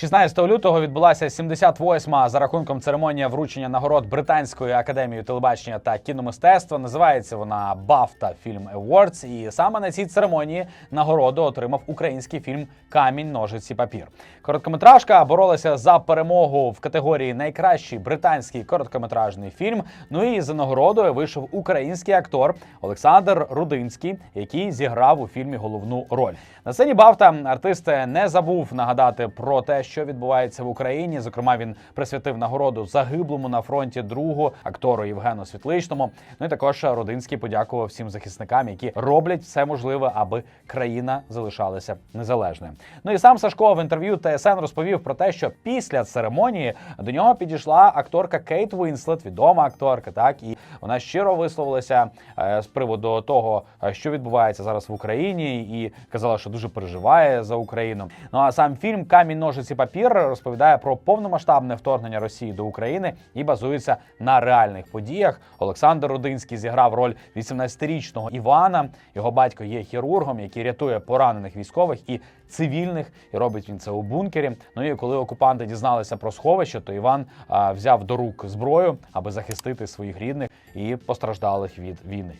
16 лютого відбулася 78-ма за рахунком церемонія вручення нагород Британської академії телебачення та кіномистецтва. Називається вона BAFTA Film Awards. І саме на цій церемонії нагороду отримав український фільм Камінь, ножиці, папір. Короткометражка боролася за перемогу в категорії Найкращий британський короткометражний фільм. Ну і за нагородою вийшов український актор Олександр Рудинський, який зіграв у фільмі головну роль. На сцені Бафта артист не забув нагадати про те, що відбувається в Україні. Зокрема, він присвятив нагороду загиблому на фронті другу актору Євгену Світличному. Ну і також Родинський подякував всім захисникам, які роблять все можливе, аби країна залишалася незалежною. Ну і сам Сашко в інтерв'ю ТСН розповів про те, що після церемонії до нього підійшла акторка Кейт Вінслет, відома акторка. Так і вона щиро висловилася е, з приводу того, е, що відбувається зараз в Україні, і казала, що дуже переживає за Україну. Ну а сам фільм Камінь ножиці папір розповідає про повномасштабне вторгнення Росії до України і базується на реальних подіях. Олександр Рудинський зіграв роль 18-річного Івана. Його батько є хірургом, який рятує поранених військових і цивільних, і робить він це у бункері. Ну і коли окупанти дізналися про сховище, то Іван а, взяв до рук зброю, аби захистити своїх рідних і постраждалих від війни.